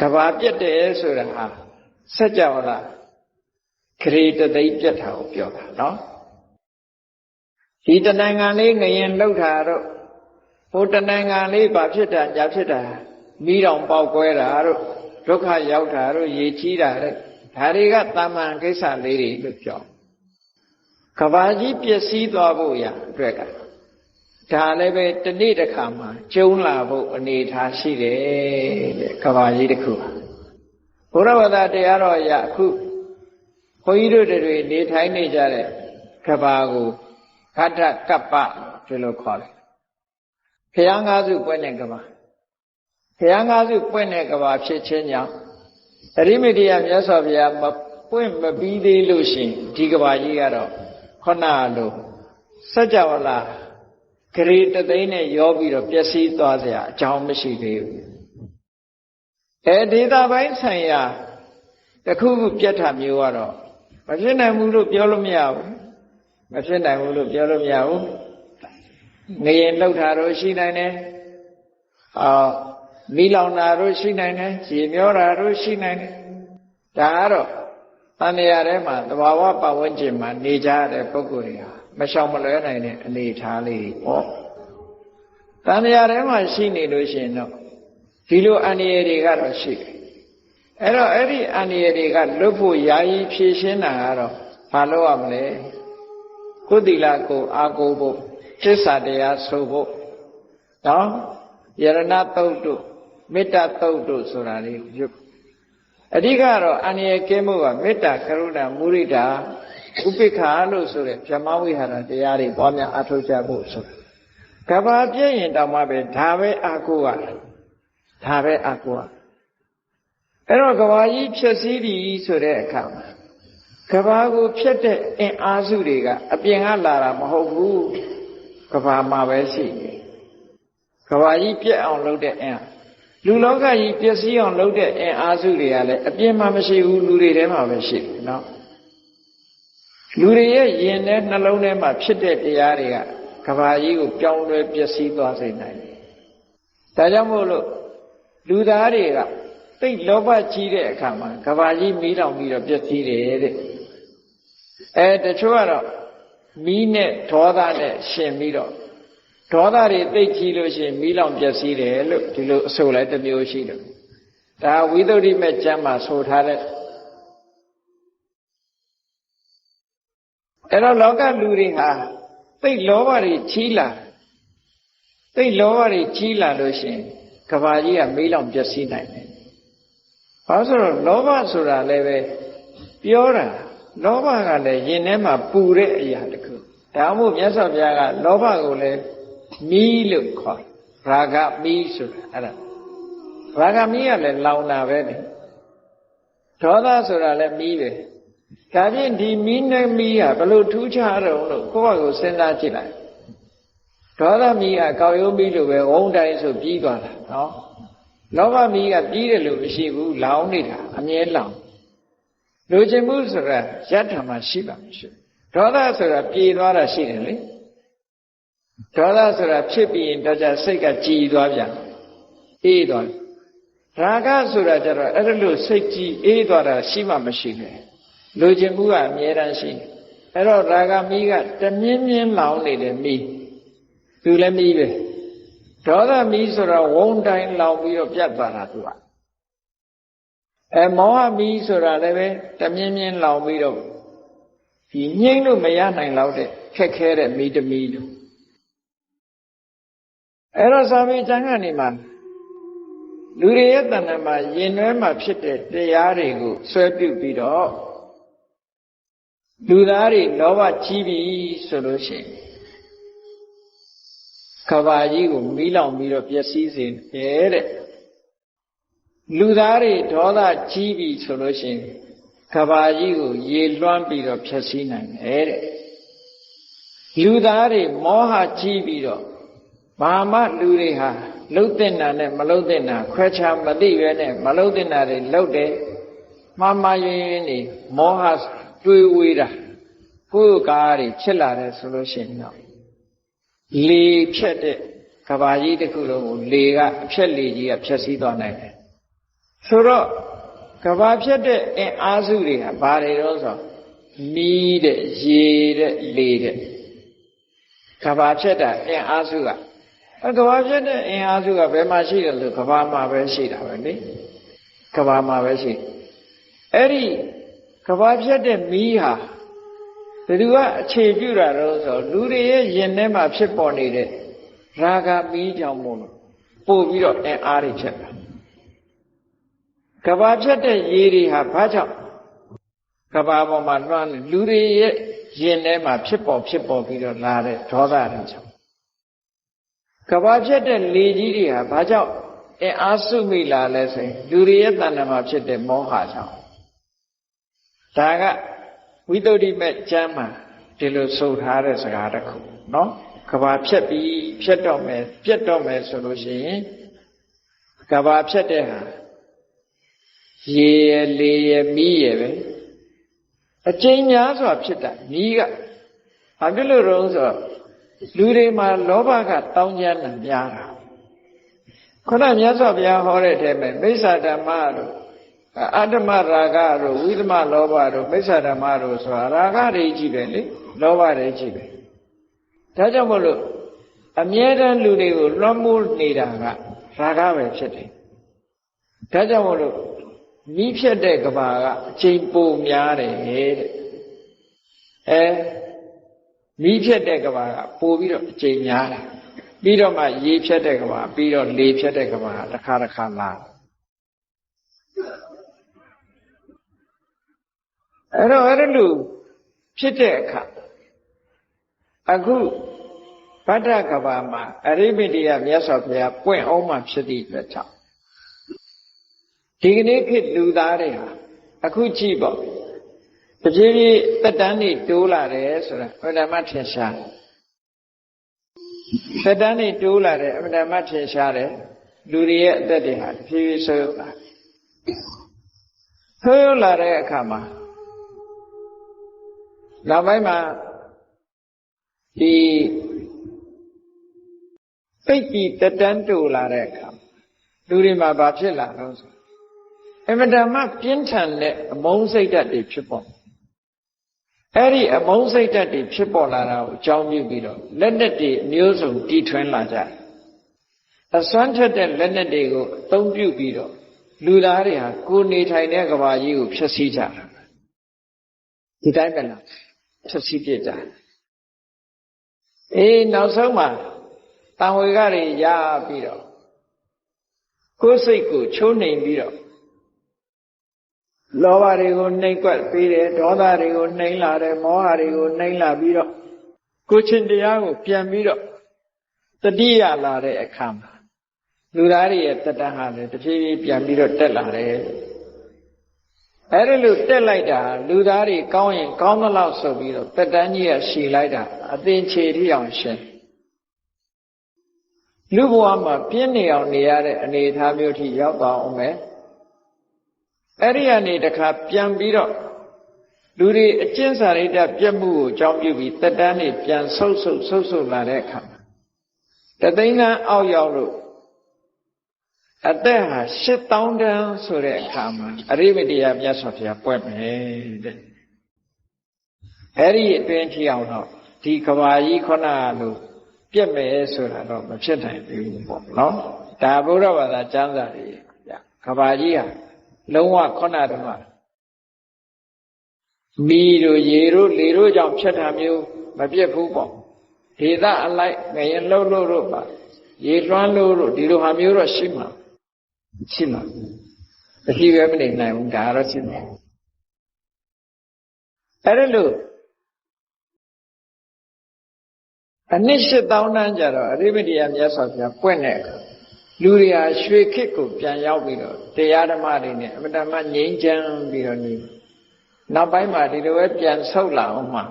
ကဘာပြတ်တယ်ဆိုတာဟာစัจ java လားခရီးတသိပ်ပြတ်တာကိုပြောတာနော်ဒီတဏ္ဍာလေးငရင်လှုပ်တာတော့ဟိုတဏ္ဍာလေးဘာဖြစ်တာညာဖြစ်တာမိတော်ပေါက်ကွဲတာတို့ဒုက္ခရောက်တာတို့ရေချီးတာတို့ဒါတွေကတာမန်ကိစ္စလေးတွေလို့ပြောကဘာကြီးပျက်စီးသွားဖို့ရအတွက်က ဒါလည်းပဲတနေ့တစ်ခါမှကျုံလာဖို့အနေထားရှိတယ်တဲ့ကဘာကြီးတစ်ခုဘုရားဝတ္တတရားတော်ရအခုဘုန်းကြီးတို့တွေနေထိုင်နေကြတဲ့ကဘာကိုခတ္ထကပ္ပဒီလိုခေါ်တယ်ဘုရားငါးစုပွင့်တဲ့ကဘာဘုရားငါးစုပွင့်တဲ့ကဘာဖြစ်ခြင်းကြောင့်အရိမိတ္တယမြတ်စွာဘုရားမပွင့်မပြီးသေးလို့ရှင်ဒီကဘာကြီးကတော့ခုနလိုစัจ java လာ ဂရေတသိန်းနဲ့ရောပြီးတော့ပျက်စီးသွားစရာအကြောင်းမရှိသေးဘူးအဲဒေတာပိုင်းဆိုင်ရာတခုခုပြတ်တာမျိုးကတော့မဖြစ်နိုင်ဘူးလို့ပြောလို့မရဘူးမဖြစ်နိုင်ဘူးလို့ပြောလို့မရဘူးငရင်လောက်တာတော့ရှိနိုင်တယ်အာမိလောင်တာတော့ရှိနိုင်တယ်ရေမျောတာတော့ရှိနိုင်တယ်ဒါကတော့တန်တရာထဲမှာသဘာဝပတ်ဝန်းကျင်မှာနေကြတဲ့ပုဂ္ဂိုလ်တွေဟာ မရှောင်မလွဲနိုင်တဲ့အနေအထားလေးပေါ့တန်ရာထဲမှာရှိနေလို့ရှိရင်တော့ဒီလိုအန္တရာယ်တွေကတော့ရှိတယ်အဲ့တော့အဲ့ဒီအန္တရာယ်တွေကလွတ်ဖို့ယာယီဖြည့်ရှင်းတာကတော့ဘာလို့ရမလဲကိုယ်တိလကိုအာကိုဖို့သစ္စာတရားဆိုဖို့နော်ယရဏတုတ်တို့မေတ္တာတုတ်တို့ဆိုတာလေးရွတ်အဓိကတော့အန္တရာယ်ကင်းမှုကမေတ္တာကရုဏာမုရိဒာ ဥပိ္ပခာလို့ဆိုတဲ့ဗြဟ္မဝိဟာရတရားတွေပွားများအထောက်ကြဖို့ဆိုတာကဘာပြည့်ရင်တောင်မှပဲဒါပဲအာကိုကဒါပဲအာကိုကအဲ့တော့ကဘာကြီးဖြစ်စည်းပြီဆိုတဲ့အခါမှာကဘာကိုဖြတ်တဲ့အင်အားစုတွေကအပြင်ကလာတာမဟုတ်ဘူးကဘာမှာပဲရှိတယ်ကဘာကြီးပြက်အောင်လုပ်တဲ့အင်အားလူလောကကြီးပျက်စီးအောင်လုပ်တဲ့အင်အားစုတွေကလည်းအပြင်းမှမရှိဘူးလူတွေထဲမှာပဲရှိတယ်နော် လူတွေရဲ့ယင်တဲ့နှလုံးထဲမှာဖြစ်တဲ့တရားတွေကကဘာကြီးကိုပြောင်းလဲပျက်စီးသွားစေနိုင်တယ်ဒါကြောင့်မို့လို့လူသားတွေကသိလောဘကြီးတဲ့အခါမှာကဘာကြီးမီးလောင်ပြီးတော့ပျက်စီးတယ်တဲ့အဲတချို့ကတော့မီးနဲ့ဒေါသနဲ့ရှင်ပြီးတော့ဒေါသတွေသိကြီးလို့ရှိရင်မီးလောင်ပျက်စီးတယ်လို့ဒီလိုအဆိုလိုက်တစ်မျိုးရှိတယ်ဒါဝိသုဒ္ဓိမဲ့ကျမ်းမှာဆိုထားတဲ့ အဲ့တော့လောကလူတွေဟာသိလောဘတွေကြီးလာသိလောဘတွေကြီးလာလို့ရှိရင်ကဘာကြီးကမေးလောင်ပျက်စီးနိုင်တယ်ဘာလို့ဆိုတော့လောဘဆိုတာလည်းပဲပြောတာလောဘကလည်းရင်ထဲမှာပူတဲ့အရာတခုဒါမှမဟုတ်မြတ်စွာဘုရားကလောဘကိုလည်းမီးလို့ခေါ်ရာဂမီးဆိုတာအဲ့ဒါရာဂမီးကလည်းလောင်တာပဲလေဒေါသဆိုတာလည်းမီးပဲ ဒါဖြင့်ဒီမီးနဲ့မီးကဘလို့ထူးခြားတော့လို့ကိုယ့်ဘာကိုစဉ်းစားကြည့်လိုက်ဒေါသမီးကကောက်ရုံးမီးလိုပဲဝုန်းတိုင်းဆိုပြီးသွားတာနော်လောဘမီးကပြီးတယ်လို့မရှိဘူးလောင်နေတာအမြဲလောင်လူချင်းမှုဆိုတာယတ္ထမှာရှိပါမရှိဒေါသဆိုတာပြေသွားတာရှိတယ်လေဒေါသဆိုတာဖြစ်ပြီးရင်တော့ကြစိတ်ကကြည်သွားပြန်အေးသွားရာဂဆိုတာကြတော့အဲ့လိုစိတ်ကြည်အေးသွားတာရှိမှမရှိပဲ လူချင်းမှုကအမြဲတမ်းရှိအဲ့တော့ရာဂမီးကတမြင်းမြင်းလောင်နေတယ်မီးသူလည်းမီးပဲဒေါသမီးဆိုတော့ဝုန်းတိုင်းလောင်ပြီးတော့ပြတ်သွားတာသူကအဲမောဟမီးဆိုတာလည်းပဲတမြင်းမြင်းလောင်ပြီးတော့ဒီငိမ့်လို့မရနိုင်တော့တဲ့ခက်ခဲတဲ့မီးတမီးတို့အဲ့တော့သာမေကျမ်းကနေမှာလူတွေရဲ့တဏ္ဍာမှာယင်နွဲမှာဖြစ်တဲ့တရားတွေကိုဆွဲပြုတ်ပြီးတော့ လူသားတွေလောဘကြီးပြီဆိုလို့ရှိရင်ကဘာကြီးကိုမီးလောင်ပြီးတော့ပျက်စီးစေတယ်တဲ့လူသားတွေဒေါသကြီးပြီဆိုလို့ရှိရင်ကဘာကြီးကိုရေလွှမ်းပြီးတော့ဖျက်ဆီးနိုင်တယ်တဲ့လူသားတွေမောဟကြီးပြီးတော့ဘာမှလူတွေဟာလှုပ်တဲ့နာနဲ့မလှုပ်တဲ့နာခွဲခြားမသိရဲနဲ့မလှုပ်တဲ့နာတွေလှုပ်တယ်မှားမှားရင်းရင်းနေမောဟ တွေးဝေးတာကိုယ်ကားတွေဖြစ်လာတယ်ဆိုလို့ရှိရင်တော့လေဖြတ်တဲ့ကဘာကြီးတစ်ခုလုံးကိုလေကအဖြက်လေကြီးကဖြက်စီးသွားနိုင်တယ်ဆိုတော့ကဘာဖြစ်တဲ့အင်အားစုတွေဟာဘာတွေတော့ဆိုနီးတဲ့ရေတဲ့လေတဲ့ကဘာဖြစ်တဲ့အင်အားစုကကဘာဖြစ်တဲ့အင်အားစုကဘယ်မှာရှိတယ်လို့ကဘာမှာပဲရှိတာပဲလေကဘာမှာပဲရှိအဲ့ဒီ ကဘာဖြစ်တဲ့မီးဟာဘယ်သူကအခြေပြုတာတော့ဆိုလူတွေရဲ့ရင်ထဲမှာဖြစ်ပေါ်နေတဲ့ရာဂမီးကြောင့်မို့လို့ပို့ပြီးတော့အင်အားတွေဖြစ်တာကဘာဖြစ်တဲ့ရေတွေဟာဘာကြောင့်ကဘာပေါ်မှာလွှမ်းလူတွေရဲ့ရင်ထဲမှာဖြစ်ပေါ်ဖြစ်ပေါ်ပြီးတော့လာတဲ့ဒေါသတွေကြောင့်ကဘာဖြစ်တဲ့လေကြီးတွေဟာဘာကြောင့်အင်အားစုမိလာလဲဆိုရင်လူတွေရဲ့တဏ္ဍာမှာဖြစ်တဲ့မောဟကြောင့် ဒါကဝိသုဒ္ဓိမဲ့ကျမ်းမှာဒီလိုဆိုထားတဲ့စကားတစ်ခုနော်ကဘာဖြက်ပြီးဖြက်တော့မယ်ပြက်တော့မယ်ဆိုလို့ရှိရင်ကဘာဖြက်တဲ့ဟာရေရလေရမီးရပဲအကျဉ်းများစွာဖြစ်တာမီးကဘာဖြစ်လို့တော့ဆိုတော့လူတွေမှာလောဘကတောင်းကျမ်းတာများတာခုနမြတ်စွာဘုရားဟောတဲ့အထဲမှာမိစ္ဆာဓမ္မတို့ အတ္တမရာဂတို့ဝိသမလောဘတို့မိစ္ဆာဓမ္မတို့ဆိုတာရာဂတွေကြီးပဲလေလောဘတွေကြီးပဲဒါကြောင့်မို့လို့အမြဲတမ်းလူတွေကိုလွှမ်းမိုးနေတာကရာဂပဲဖြစ်တယ်ဒါကြောင့်မို့လို့မိဖြစ်တဲ့ကဘာကအချိန်ပိုများတယ်တဲ့အဲမိဖြစ်တဲ့ကဘာကပိုပြီးတော့အချိန်များတယ်ပြီးတော့မှရေဖြတ်တဲ့ကဘာပြီးတော့လေဖြတ်တဲ့ကဘာတစ်ခါတစ်ခါလာ အဲ့တော့အဲ့လိုဖြစ်တဲ့အခါအခုဗဒ္ဒကဘာမှာအရိမိတိယမြတ်စွာဘုရားပွင့်အောင်မှဖြစ်သည့်အတွက်ကြောင့်ဒီကနေ့ခေတ်လူသားတွေဟာအခုကြည့်ပေါ့တပြေးပြေးတက်တန်းနေတိုးလာတယ်ဆိုတာဘုရားမထင်ရှားတက်တန်းနေတိုးလာတယ်အမှန်တမ်းထင်ရှားတယ်လူတွေရဲ့အသက်တွေဟာတဖြည်းဖြည်းဆိုးလာဆိုးလာတဲ့အခါမှာ နောက်ပိုင်းမှာဒီပိတ်ပြီးတတန်းတူလာတဲ့အခါလူတွေမှာဘာဖြစ်လာတော့ဆိုအမတမပြင်းထန်တဲ့အမုန်းစိတ်ဓာတ်တွေဖြစ်ပေါ်အဲ့ဒီအမုန်းစိတ်ဓာတ်တွေဖြစ်ပေါ်လာတာကိုအကြောင်းပြုပြီးတော့လက်နက်တွေအမျိုးစုံတီထွင်းလာကြတယ်အစွမ်းထက်တဲ့လက်နက်တွေကိုအသုံးပြုပြီးတော့လူသားတွေဟာကိုယ်နေထိုင်တဲ့ကဘာကြီးကိုဖျက်ဆီးကြတာဒီတိုင်းပဲလား ဖျက်ဆီးပြစ်ကြတယ်အေးနောက်ဆုံးမှာတန်ဝေကတွေရပြီးတော့ကိုယ်စိတ်ကိုချိုးနှိမ်ပြီးတော့လောဘတွေကိုနှိမ်ကွက်ပြီးတယ်ဒေါသတွေကိုနှိမ်လာတယ်မောဟတွေကိုနှိမ်လာပြီးတော့ကိုချင်းတရားကိုပြန်ပြီးတော့တတိယလာတဲ့အခါမှာလူသားတွေရဲ့တတဟာလည်းတဖြည်းဖြည်းပြန်ပြီးတော့တက်လာတယ် အဲ့ဒီလိုတက်လိုက်တာလူသားတွေကောင်းရင်ကောင်းသလောက်ဆိုပြီးတော့တက်တန်းကြီးကရှည်လိုက်တာအသင်ခြေထိအောင်ရှင်းလူဘဝမှာပြင်းနေအောင်နေရတဲ့အနေအထားမျိုးထိရောက်သွားအောင်မယ်အဲ့ဒီကနေတခါပြန်ပြီးတော့လူတွေအကျင့်စာရိတ္တပြက်မှုကိုအကြောင်းပြုပြီးတက်တန်းနေပြန်ဆုပ်ဆုပ်ဆုပ်ဆုပ်လာတဲ့အခါတသိန်းကအောက်ရောက်လို့ အသက်ဟာ8000တန်းဆိုတဲ့အခါမှာအရိမတရားမြတ်စွာဘုရားပွက်မယ်တဲ့အဲ့ဒီအတွင်းထိအောင်တော့ဒီကဘာကြီးခုနလိုပြက်မယ်ဆိုတာတော့မဖြစ်နိုင်ဘူးပေါ့နော်ဒါဘုရားဘာသာကျမ်းစာတွေကဘာကြီးဟာလုံးဝခုနတုန်းကမီတို့ရေတို့လေတို့ကြောင့်ဖြစ်တာမျိုးမပြတ်ဘူးပေါ့ဒေသအလိုက်ငရင်လှုပ်လို့တို့ပါရေလွှမ်းလို့တို့ဒီလိုဟာမျိုးတော့ရှိမှာ ရှိမှာတတိပဲမနေနိုင်ဘူးဒါတော့ရှိမှာအဲ့ဒါလို့အနည်း၈000တန်းကြတော့အရိမတိယမြတ်စွာဘုရားပွင့်တဲ့အခါလူတွေဟာရွှေခေတ်ကိုပြန်ရောက်ပြီးတော့တရားဓမ္မတွေနဲ့အမတမငြိမ်းချမ်းပြီးတော့နေနောက်ပိုင်းမှာဒီလိုပဲပြန်ဆုတ်လာအောင်မှ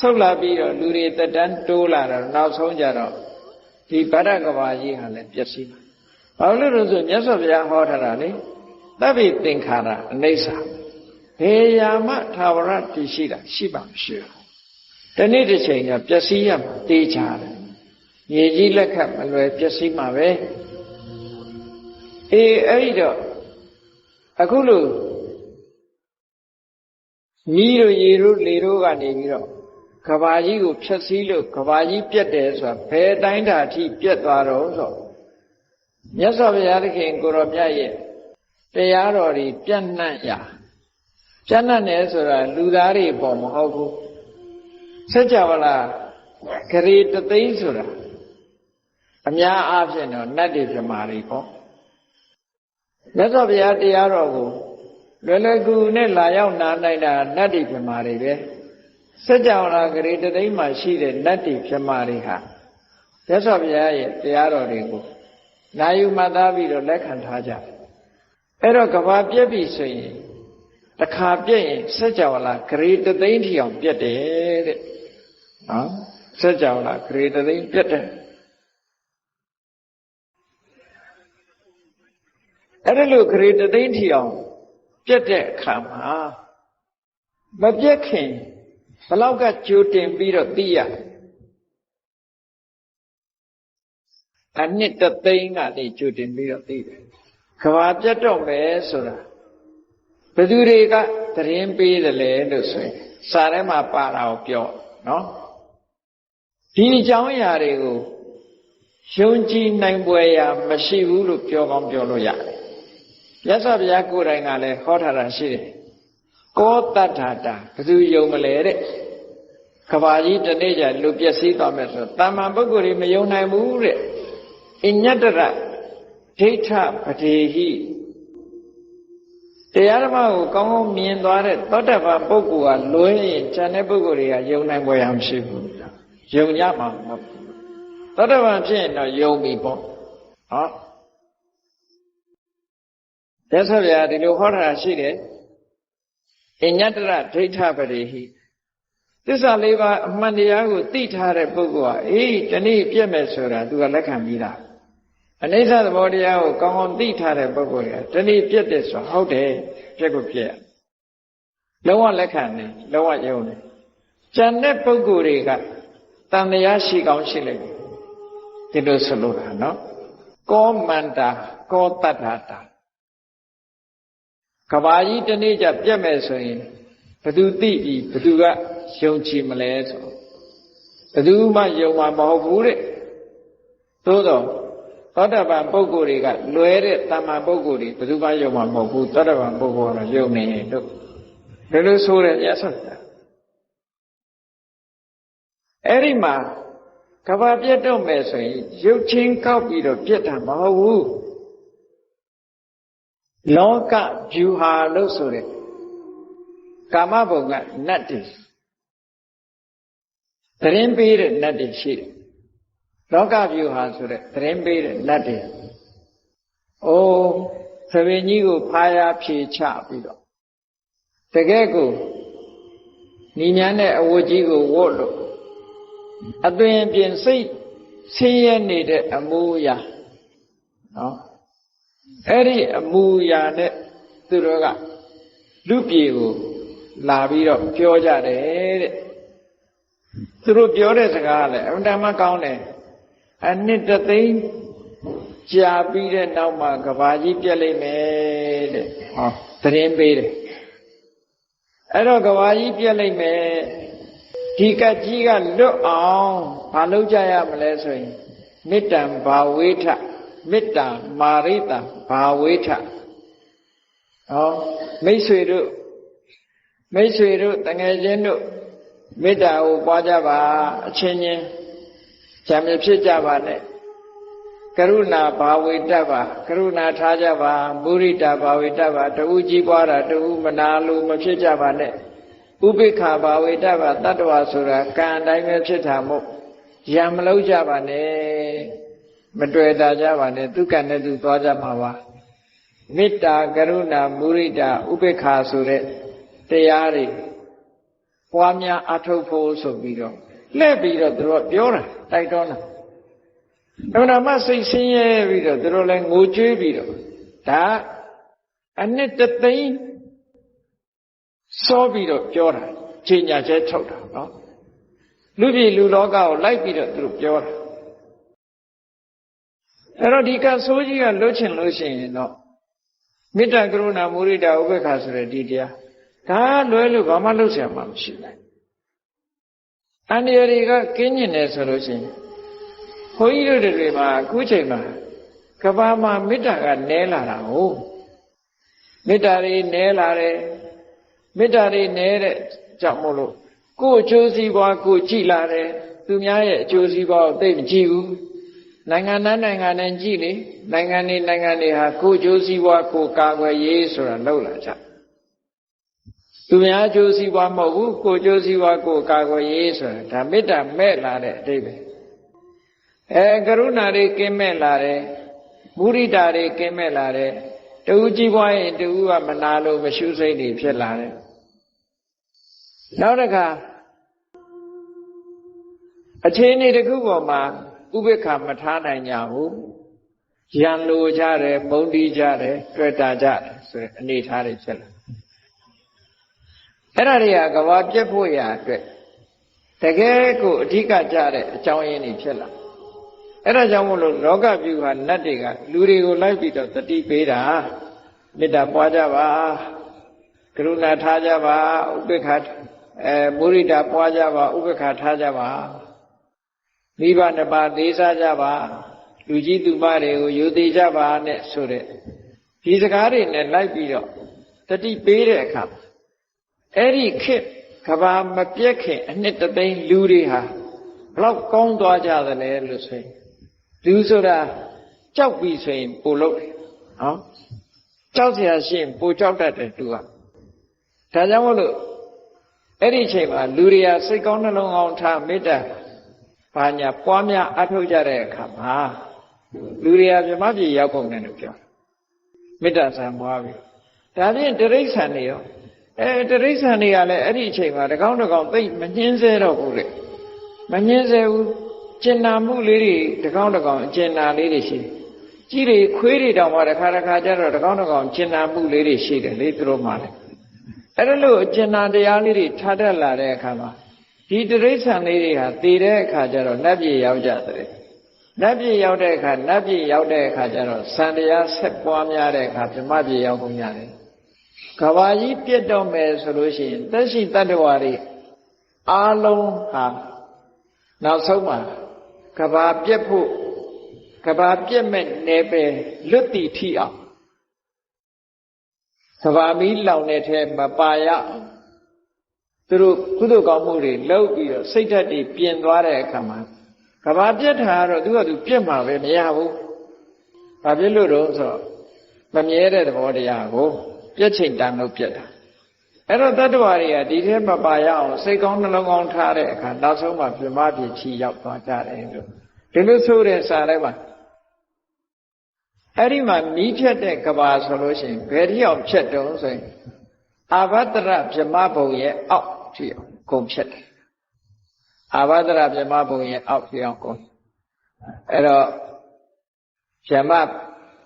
ဆုတ်လာပြီးတော့လူတွေတက်တန်းတိုးလာတော့နောက်ဆုံးကြတော့ဒီဗဒကဘာကြီးဟာလည်းပျက်စီး ဘာလို့လဲဆိုမြတ်စွာဘုရားဟောထားတာလေသဗ္ဗေသင်္ခါရအနိစ္စဘေယာမသာဝရတည်ရှိတာရှိပါမရှိဘူးတနေ့တစ်ချိန်ကပျက်စီးရမှာတေးချတယ်မြေကြီးလက်ခတ်မလွယ်ပျက်စီးမှာပဲအေးအဲ့ဒီတော့အခုလို့ညီတို့ရေတို့လေတို့ကနေပြီးတော့ကဘာကြီးကိုဖြတ်စည်းလို့ကဘာကြီးပြတ်တယ်ဆိုတာဘယ်တိုင်းတာအထိပြတ်သွားတော့ဆို မြတ်စွာဘုရားသခင်ကိုရောမြတ်ရဲ့တရားတော်တွေပြန့်နှံ့ရာပြန့်နှံ့တယ်ဆိုတာလူသားတွေပေါ်မဟုတ်ဘူးစัจ java လာဂရေတသိန်းဆိုတာအများအားဖြင့်တော့နတ်တွေပြမာတွေပေါ့မြတ်စွာဘုရားတရားတော်ကိုလွယ်လွယ်ကူနဲ့လာရောက်နာနိုင်တာနတ်တွေပြမာတွေပဲစัจ java လာဂရေတသိန်းမှာရှိတဲ့နတ်တွေပြမာတွေဟာမြတ်စွာဘုရားရဲ့တရားတော်တွေကို နာယူမှတ်သားပြီးတော့လက်ခံထားကြအဲ့တော့ကဘာပြက်ပြီဆိုရင်တစ်ခါပြက်ရင်စัจ java လာဂရေတသိန်းထီအောင်ပြက်တယ်တဲ့နော်စัจ java လာဂရေတသိန်းပြက်တယ်အဲ့ဒါလို့ဂရေတသိန်းထီအောင်ပြက်တဲ့အခါမှာမပြက်ခင်ဘလောက်ကကြိုတင်ပြီးတော့သိရ အနှစ်တသိန်းကနေကြိုတင်ပြီးတော့သိတယ်ကဘာပြတ်တော့မယ်ဆိုတာဘယ်သူတွေကသတင်းပေးတယ်လဲလို့ဆိုရင်စာထဲမှာပါတာကိုပြောနော်ဒီအကြောင်းအရာတွေကိုယုံကြည်နိုင်ပွဲရာမရှိဘူးလို့ပြောကောင်းပြောလို့ရတယ်မြတ်စွာဘုရားကိုယ်တိုင်ကလည်းဟောထားတာရှိတယ်ကောတတ္ထာတာဘယ်သူယုံမလဲတဲ့ကဘာကြီးတနေ့ကျလူပျက်စီးသွားမယ်ဆိုတာမန်ပုဂ္ဂိုလ်တွေမယုံနိုင်ဘူးတဲ့ အညတရဒိဋ္ဌပတိဟိတရားဓမ္မကိုကောင်းကောင်းမြင်သွားတဲ့သောတပန်ပုဂ္ဂိုလ်ကလွဲရင်ဉာဏ်တဲ့ပုဂ္ဂိုလ်တွေကယုံနိုင်ပွဲရမရှိဘူးယုံကြမှာမဟုတ်ဘူးသောတပန်ဖြစ်ရင်တော့ယုံပြီပေါ့ဟောရသော်ဗျာဒီလိုဟောတာရှိတယ်အညတရဒိဋ္ဌပရိဟိသစ္စာလေးပါးအမှန်တရားကိုသိထားတဲ့ပုဂ္ဂိုလ်ဟာအေးတနည်းပြည့်မဲ့ဆိုတာသူကလက်ခံပြီးသား အနိစ္စသဘောတရားကိုကောင်းကောင်းသိထားတဲ့ပုဂ္ဂိုလ်ကတနည်းပြည့်တယ်ဆိုဟုတ်တယ်ပြည့်ကိုပြည့်လုံးဝလက်ခံတယ်လုံးဝယုံတယ်ကျန်တဲ့ပုဂ္ဂိုလ်တွေကတန်တရားရှိကောင်းရှိလိမ့်မယ်ဒီလိုဆိုလိုတာနော်ကောမန္တာကောတတ္ထာတာကဘာကြီးတနေ့ကျပြတ်မယ်ဆိုရင်ဘသူသိပြီးဘသူကယုံကြည်မလဲဆိုဘသူမှယုံမှာမဟုတ်ဘူးတဲ့သို့တော့ သောတပန်ပုဂ္ဂိုလ်တွေကလွယ်တဲ့တမ္မာပုဂ္ဂိုလ်တွေဘသူမှယုံမှာမဟုတ်ဘူးသောတပန်ပုဂ္ဂိုလ်ကတော့ယုံနေရင်တို့ဒါလို့ဆိုတဲ့ရသော်အဲ့ဒီမှာကဘာပြတ်တော့မယ်ဆိုရင်ရုပ်ချင်းကောက်ပြီးတော့ပြတ်တာမဟုတ်ဘူးလောကဂျူဟာလို့ဆိုတဲ့ကာမဘုံကနတ်တွေသတင်းပေးတဲ့နတ်တွေရှိတယ် လောကဗျူဟာဆိုတဲ့သတင်းပေးတဲ့နတ်တွေအိုးသဘင်ကြီးကိုဖားရဖြေချပြီးတော့တကယ်ကိုညီညာနဲ့အဝတ်ကြီးကိုဝတ်လို့အသွင်ပြင်စိတ်ဆင်းရဲနေတဲ့အမူအရာနော်အဲ့ဒီအမူအရာနဲ့သူတို့ကလူပြေကိုလာပြီးတော့ပြောကြတယ်တဲ့သူတို့ပြောတဲ့စကားကလည်းအမှန်တမ်းကောင်းတယ် အနှစ်တသိန်းကြာပြီးတဲ့နောက်မှာကဘာကြီးပြက်လိမ့်မယ်တဲ့ဟောသတင်းပေးတယ်အဲ့တော့ကဘာကြီးပြက်လိမ့်မယ်ဒီကကြီးကလွတ်အောင်မလုပ်ကြရမလဲဆိုရင်မေတ္တံဘာဝေထမေတ္တာမာရိတဘာဝေထဟောမိတ်ဆွေတို့မိတ်ဆွေတို့တငယ်ချင်းတို့မေတ္တာကိုပွားကြပါအချင်းချင်း ဇာမဖြစ်ကြပါနဲ့ကရုဏာဘာဝေတ္တပါကရုဏာထားကြပါမုရိတာဘာဝေတ္တပါတူကြီးပွားတာတူမနာလို့မဖြစ်ကြပါနဲ့ဥပိ္ပခာဘာဝေတ္တပါတတ္တဝါဆိုတာကံအတိုင်းပဲဖြစ်တာမို့ရံမလုံးကြပါနဲ့မတွေ့တာကြပါနဲ့သူကံနဲ့သူသွားကြမှာပါမေတ္တာကရုဏာမုရိတာဥပိ္ပခာဆိုတဲ့တရားတွေပွားများအထုတ်ဖို့ဆိုပြီးတော့ လှည့်ပြီးတော့သူတို့ပြောတာတိုက်တွန်းတာအမှန်မှစိတ်ဆင်းရဲပြီးတော့သူတို့လည်းငိုကြွေးပြီးတော့ဒါအနှစ်တသိန်းစောပြီးတော့ပြောတာချိန်ညာကျဲထုတ်တာနော်လူပြည်လူလောကကိုလိုက်ပြီးတော့သူတို့ပြောတာအဲ့တော့ဒီကဆိုးကြီးကလွတ်ချင်လို့ရှိရင်တော့မေတ္တာကရုဏာမုရိဒာဥပေက္ခဆိုတဲ့ဒီတရားဒါလွဲလို့ဘာမှလုပ်ဆရာမှမရှိနိုင် အန္တရာယ်တွေကကင်းကျင်တယ်ဆိုလို့ရှိရင်ဘုန်းကြီးတို့တွေမှာအခုချိန်မှာကဘာမှာမေတ္တာကနဲလာတာဟုတ်မေတ္တာတွေနဲလာတယ်မေတ္တာတွေနဲတဲ့ကြောင့်မို့လို့ကိုယ်အကျိုးစီးပွားကိုကြည်လာတယ်သူများရဲ့အကျိုးစီးပွားကိုသိမကြည့်ဘူးနိုင်ငံသားနိုင်ငံနဲ့ကြည်လေနိုင်ငံနေနိုင်ငံတွေဟာကိုယ်အကျိုးစီးပွားကိုကာကွယ်ရေးဆိုတာလောက်လာကြ သူများအကျိုးစီးပွားမဟုတ်ဘူးကိုယ်အကျိုးစီးပွားကိုကာကွယ်ရေးဆိုတာဒါမေတ္တာမဲ့လာတဲ့အတိတ်ပဲအဲကရုဏာတွေကင်းမဲ့လာတယ်မုရိဒာတွေကင်းမဲ့လာတယ်တူကြီးပွားရင်တူကမနာလို့မရှုစိတ်တွေဖြစ်လာတယ်နောက်တစ်ခါအခြေအနေတစ်ခုပေါ်မှာဥပိ္ပခမထားနိုင်ကြဘူးရန်လိုကြတယ်မုန်းတီးကြတယ်တွေ့တာကြတယ်ဆိုတဲ့အနေထားတွေဖြစ်လာ အဲ့ဒါတွေကကဘာပြက်ဖို့ရာအတွက်တကယ်ကိုအဓိကကြတဲ့အကြောင်းရင်းတွေဖြစ်လာအဲ့ဒါကြောင့်မို့လို့လောကပြုဟာနတ်တွေကလူတွေကိုလိုက်ပြီးတော့တတိပေးတာမေတ္တာပွားကြပါကရုဏာထားကြပါဥပေက္ခအဲမုရိဒာပွားကြပါဥပေက္ခထားကြပါမိဘနှစ်ပါးသေးစားကြပါလူကြီးသူမတွေကိုယူသေးကြပါနဲ့ဆိုတဲ့ဒီစကားတွေနဲ့လိုက်ပြီးတော့တတိပေးတဲ့အခါ အဲ့ဒီခေတ်ကဘာမပြက်ခင်အနှစ်တသိန်းလူတွေဟာဘလောက်ကောင်းသွားကြသလဲလို့ဆိုရင်လူဆိုတာကြောက်ပြီဆိုရင်ပိုလို့တယ်ဟောကြောက်เสียရှိရင်ပိုကြောက်တတ်တယ်သူကဒါကြောင့်မို့လို့အဲ့ဒီအချိန်မှာလူတွေကစိတ်ကောင်းနှလုံးကောင်းထားမေတ္တာဘာညာပွားများအထုတ်ကြတဲ့အခါမှာလူတွေကမြမပြေရောက်ကုန်တယ်လို့ပြောမေတ္တာဆံပွားပြီးဒါဖြင့်တရိစ္ဆာန်တွေရော အဲတရိစ္ဆာန်တွေကလည်းအဲ့ဒီအချိန်မှာတကောင်းတကောင်းသိမနှင်းစေတော့ဘူးလေမနှင်းစေဘူးကျင်နာမှုလေးတွေတကောင်းတကောင်းအကျင်နာလေးတွေရှိကြီးတွေခွေးတွေတောင်မှတစ်ခါတစ်ခါကျတော့တကောင်းတကောင်းကျင်နာမှုလေးတွေရှိတယ်လေသူတို့မှလည်းအဲ့ဒါလို့အကျင်နာတရားလေးတွေထားတတ်လာတဲ့အခါမှာဒီတရိစ္ဆာန်လေးတွေဟာတည်တဲ့အခါကျတော့နတ်ပြည်ရောက်ကြတယ်နတ်ပြည်ရောက်တဲ့အခါနတ်ပြည်ရောက်တဲ့အခါကျတော့စံတရားဆက်ပွားများတဲ့အခါပြမပြည်ရောက်ကုန်ရတယ် ကဘာကြီးပြတ်တော့မယ်ဆိုလို့ရှိရင်သက်ရှိတတ္တဝါတွေအားလုံးဟာနောက်ဆုံးမှာကဘာပြတ်ဖို့ကဘာပြတ်မဲ့နေပဲလွတ်တည်ထီအောင်ကဘာမီးလောင်တဲ့ထဲမပါရအောင်သူတို့ကုသိုလ်ကောင်းမှုတွေလုပ်ပြီးတော့စိတ်ဓာတ်တွေပြင်သွားတဲ့အခါမှာကဘာပြက်တာကတော့သူကသူပြက်မှာပဲမရဘူး။ဘာဖြစ်လို့တော့ဆိုတော့မမြဲတဲ့သဘောတရားကို ပြက်ချိန်တန်လို့ပြက်တာ။အဲ့တော့တတ္တဝါတွေကဒီထဲမှာပါရအောင်စိတ်ကောင်းနှလုံးကောင်းထားတဲ့အခါနောက်ဆုံးမှပြမပြေချီရောက်သွားကြတယ်လို့ဒီလိုဆိုတဲ့စာထဲမှာအဲ့ဒီမှာမီးဖြတ်တဲ့ကဘာဆိုလို့ရှိရင်ဘယ်တိအောင်ဖြတ်တုံးဆိုရင်အာဘတရပြမဘုံရဲ့အောက်ကြည့်အောင်ကုန်ဖြတ်တယ်အာဘဒရဗြဟ္မဘုံရဲ့အောက်ပြောင်းကုန်အဲ့တော့ဗြဟ္မ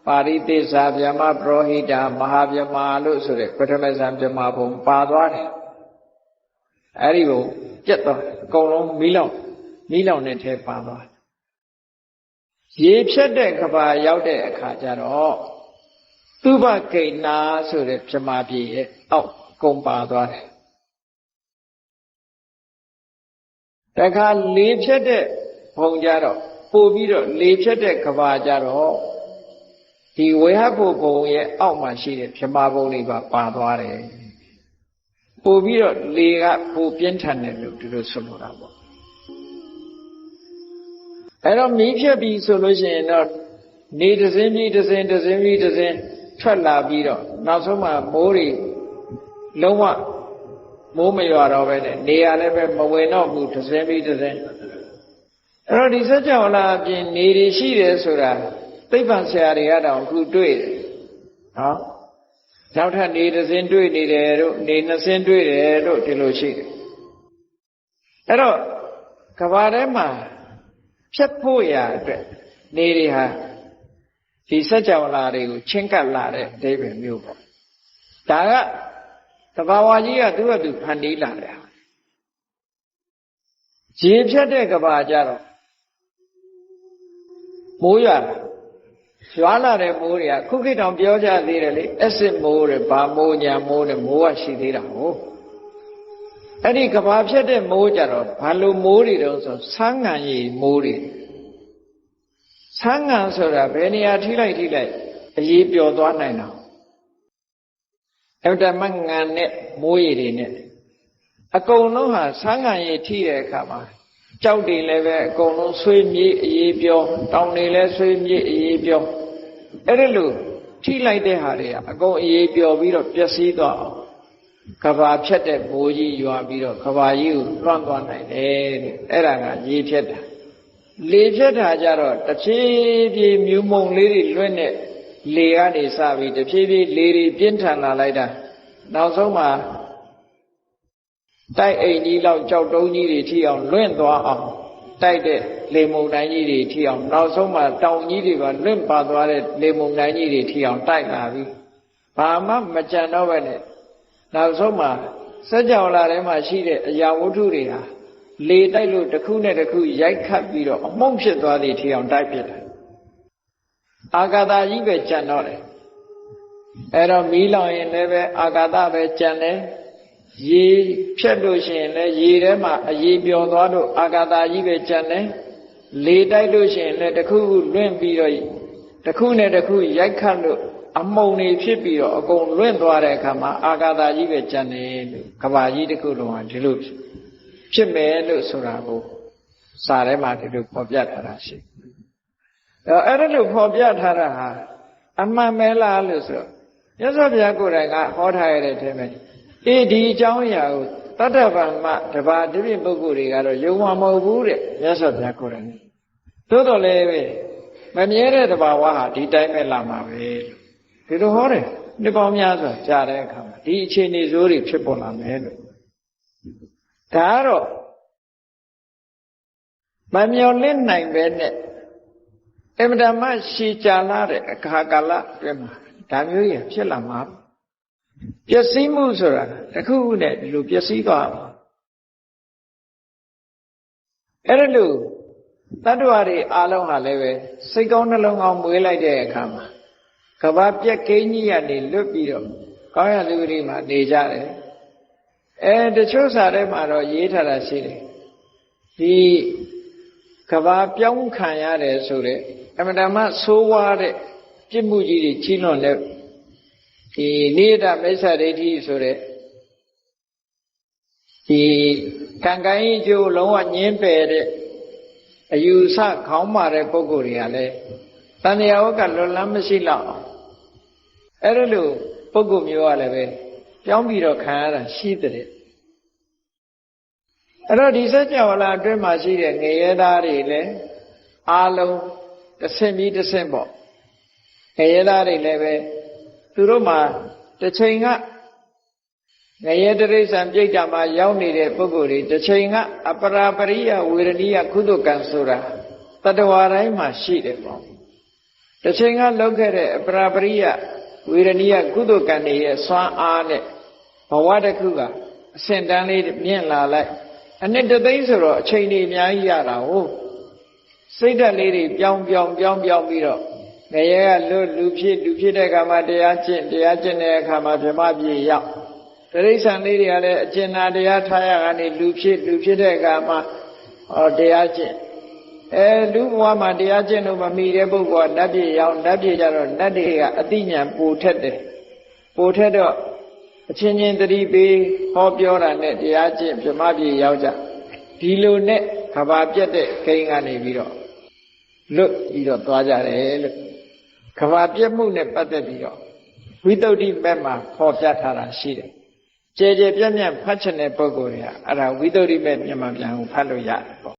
ပါရိသေသာဗြဟ္မပရောဟိတာမဟာဗြဟ္မာလို့ဆိုတဲ့ပထမဇန်ဗြဟ္မာဘုံပါသွားတယ်အဲ့ဒီကိုပြတ်သွားအကုန်လုံးမီးလောင်မီးလောင်တဲ့ထဲပါသွားရေဖြတ်တဲ့ကဘာရောက်တဲ့အခါကျတော့သူဘဂိဏာဆိုတဲ့ဗြဟ္မာပြည်ရဲ့အောက်ကုန်ပါသွားတယ်တခါလေဖြတ်တဲ့ဘုံကြတော့ပို့ပြီးတော့လေဖြတ်တဲ့ကဘာကြတော့ ဒီဝေဟဘုဘုံရဲ့အောက်မှာရှိတဲ့ပြမဘုံလေးပါပါသွားတယ်ပို့ပြီးတော့လေကပိုပြင်းထန်တယ်လို့ဒီလိုဆိုလိုတာပေါ့အဲ့တော့မီးဖြတ်ပြီးဆိုလို့ရှိရင်တော့နေတစင်းပြီးတစင်းတစင်းပြီးတစင်းထွက်လာပြီးတော့နောက်ဆုံးမှမိုးတွေလုံးဝမိုးမရွာတော့ပဲနဲ့နေရလည်းပဲမဝင်တော့ဘူးတစ်စင်းပြီးတစ်စင်းအဲ့တော့ဒီစัจ java လာအပြင်နေတွေရှိတယ်ဆိုတာ သိပ္ပံဆရာတွေကတောင်အခုတွေ့တယ်နော်နောက်ထပ်နေတစ်စင်းတွေ့နေတယ်တို့နေနှစ်စင်းတွေ့တယ်တို့ဒီလိုရှိတယ်အဲ့တော့ကဘာထဲမှာဖြတ်ဖို့ရအတွက်နေတွေဟာဒီစัจ java လာတွေကိုချင်းကပ်လာတဲ့အဓိပ္ပာယ်မျိုးပေါ့ဒါကတဘာဝကြီးကသူ့အတူဖန်တီးလာတယ်ရေဖြတ်တဲ့ကဘာကြတော့မိုးရွာ ရွာလာတဲ့မိုးတွေကခုခေတ်တောင်ပြောကြသေးတယ်လေအက်စစ်မိုးတွေဘာမိုးညာမိုးတွေမိုးကရှိသေးတာဟုတ်အဲ့ဒီကဘာဖြတ်တဲ့မိုးကြတော့ဘာလို့မိုးတွေတုံးဆိုဆန်းငံရီမိုးတွေဆန်းငံဆိုတာဘယ်နေရာထိလိုက်ထိလိုက်အရေးပျော်သွားနိုင်တော့အဲ့ဒါမှငံနဲ့မိုးရီတွေနဲ့အကုန်လုံးဟာဆန်းငံရီထိတဲ့အခါမှာ ကြောက်တွေလည်းပဲအကုန်လုံးဆွေးမြေ့အေးပြောတောင်တွေလည်းဆွေးမြေ့အေးပြောအဲ့ဒါလို့ထိလိုက်တဲ့ဟာတွေကအကုန်အေးပြောပြီးတော့ပျက်စီးသွားအောင်ကဘာဖြတ်တဲ့ဘိုးကြီးရွာပြီးတော့ကဘာကြီးကိုလွှမ်းသွားနိုင်တယ်တဲ့အဲ့ဒါကရေဖြတ်တာလေဖြတ်တာကြတော့တဖြည်းဖြည်းမြူမုံလေးတွေလွင့်တဲ့လေကနေစပြီးတဖြည်းဖြည်းလေတွေပြင်းထန်လာလိုက်တာနောက်ဆုံးမှာ တိုက်အိမ်ကြီးလောက်ကြောက်တုံးကြီးတွေထိအောင်လွင့်သွားအောင်တိုက်တဲ့လေမုန်တိုင်းကြီးတွေထိအောင်နောက်ဆုံးမှတောင်ကြီးတွေပါလွင့်ပါသွားတဲ့လေမုန်တိုင်းကြီးတွေထိအောင်တိုက်လာပြီဘာမှမကြံတော့ပဲနဲ့နောက်ဆုံးမှစัจ java လာထဲမှာရှိတဲ့အရာဝတ္ထုတွေဟာလေတိုက်လို့တစ်ခုနဲ့တစ်ခုရိုက်ခတ်ပြီးတော့အမှုန့်ဖြစ်သွားသည့်ထိအောင်တိုက်ဖြစ်တယ်အာဂါတကြီးပဲကြံတော့တယ်အဲ့တော့မီးလောင်ရင်လည်းပဲအာဂါတပဲကြံတယ် ရေဖြတ်လို့ရှိရင်လည်းရေထဲမှာအရေပျော်သွားလို့အာဂါတကြီးပဲကြံတယ်လေတိုက်လို့ရှိရင်လည်းတစ်ခုခုလွင့်ပြီးတော့တစ်ခုနဲ့တစ်ခုရိုက်ခတ်လို့အမုံတွေဖြစ်ပြီးတော့အကုန်လွင့်သွားတဲ့အခါမှာအာဂါတကြီးပဲကြံတယ်လို့ကဘာကြီးတစ်ခုလုံးကဒီလိုဖြစ်မယ်လို့ဆိုတာကိုစာထဲမှာဒီလိုဖော်ပြထားတာရှိတယ်အဲ့ဒါလို့ဖော်ပြထားတာဟာအမှန်ပဲလားလို့ဆိုတော့မြတ်စွာဘုရားကိုယ်တိုင်ကဟောထားရတဲ့ထဲမှာ အေးဒီအကြောင်းအရာကိုတတ္တဗံမတပါးတိပိပုဂ္ဂိုလ်တွေကတော့ယုံမှာမဟုတ်ဘူးတဲ့မြတ်စွာဘုရားကိုယ်တိုင်သို့တော်လည်းပဲမမြဲတဲ့တဘာဝဟာဒီတိုင်းပဲလာမှာပဲဒီလိုဟောတယ်နှစ်ပေါင်းများစွာကြားတဲ့အခါမှာဒီအခြေအနေဆိုးတွေဖြစ်ပေါ်လာမယ်လို့ဒါကတော့မမျော်လင့်နိုင်ပဲနဲ့အမတမရှည်ကြာလာတဲ့အခါကာလအတွင်းမှာဒါမျိုးကြီးဖြစ်လာမှာ ပျက်စီးမှုဆိုတာတစ်ခုခုနဲ့ဒီလိုပျက်စီးသွားမှာအဲ့ဒါလို့တတ္တဝါတွေအားလုံးဟာလည်းပဲစိတ်ကောင်းနှလုံးကောင်းမွေးလိုက်တဲ့အခါမှာကဘာပြက်ကိန်းကြီးကနေလွတ်ပြီးတော့ကောင်းရလူတွေမှာနေကြတယ်အဲတချို့စာထဲမှာတော့ရေးထားတာရှိတယ်ဒီကဘာပြောင်းခံရတယ်ဆိုတဲ့အမတမဆိုးဝါးတဲ့ပြစ်မှုကြီးတွေကြီးလွန်တဲ့ ဒီနိဒမိစ္ဆာဒိဋ္ဌိဆိုတဲ့ဒီကံကံကြီးကျိုးလုံးဝညင်းပယ်တဲ့အယူဆခေါင်းမာတဲ့ပုဂ္ဂိုလ်တွေကလည်းတဏှာဝကလွတ်လန်းမရှိတော့အဲ့ဒါလို့ပုဂ္ဂိုလ်မျိုးကလည်းပဲပြောင်းပြီးတော့ခံရတာရှိတဲ့အဲ့တော့ဒီစัจ java လာအတွင်းမှာရှိတဲ့ငရဲသားတွေလည်းအာလုံးတစ်ဆင့်ပြီးတစ်ဆင့်ပေါ့ငရဲသားတွေလည်းပဲ သူတို့မှာတစ်ချိန်ကငရဲတရိစ္ဆာန်ပြိတ္တာမှာရောက်နေတဲ့ပုဂ္ဂိုလ်တွေတစ်ချိန်ကအပရာပရိယဝေရဏိယကုသကံဆိုတာတတဝါတိုင်းမှာရှိတယ်ပေါ့တစ်ချိန်ကလောက်ခဲ့တဲ့အပရာပရိယဝေရဏိယကုသကံတွေရဲ့စွမ်းအားနဲ့ဘဝတစ်ခုကအဆင့်တန်းလေးမြင့်လာလိုက်အနှစ်တသိန်းဆိုတော့အချိန်တွေအများကြီးရတာဟုတ်စိတ်ဓာတ်လေးတွေပြောင်းပြောင်းပြောင်းပြောင်းပြီးတော့ ငရဲကလွတ်လူဖြစ်လူဖြစ်တဲ့အခါမှာတရားကျင့်တရားကျင့်တဲ့အခါမှာဗြဟ္မပြေရောက်တရိစ္ဆာန်လေးတွေကလည်းအကျဉ်းနာတရားထားရကနေလူဖြစ်လူဖြစ်တဲ့အခါမှာဟောတရားကျင့်အဲလူဘဝမှာတရားကျင့်လို့မမီတဲ့ပုဂ္ဂိုလ်ကနတ်ပြေရောက်နတ်ပြေကြတော့နတ်တွေကအတိညာပိုထက်တယ်ပိုထက်တော့အချင်းချင်းတတိပေးဟောပြောတာနဲ့တရားကျင့်ဗြဟ္မပြေရောက်ကြဒီလိုနဲ့ကဘာပြတ်တဲ့ခိန်းကနေပြီးတော့လွတ်ပြီးတော့သွားကြတယ်လို့ ကဘာပြတ်မှုနဲ့ပတ်သက်ပြီးတော့ဝိတုဒ္ဓိဘက်မှာဟောပြထားတာရှိတယ်ကြဲကြဲပြန့်ပြန့်ဖတ်ချင်တဲ့ပုဂ္ဂိုလ်တွေကအဲ့ဒါဝိသုဒ္ဓိမဲ့မြန်မာပြန်ကိုဖတ်လို့ရတယ်ပေါ့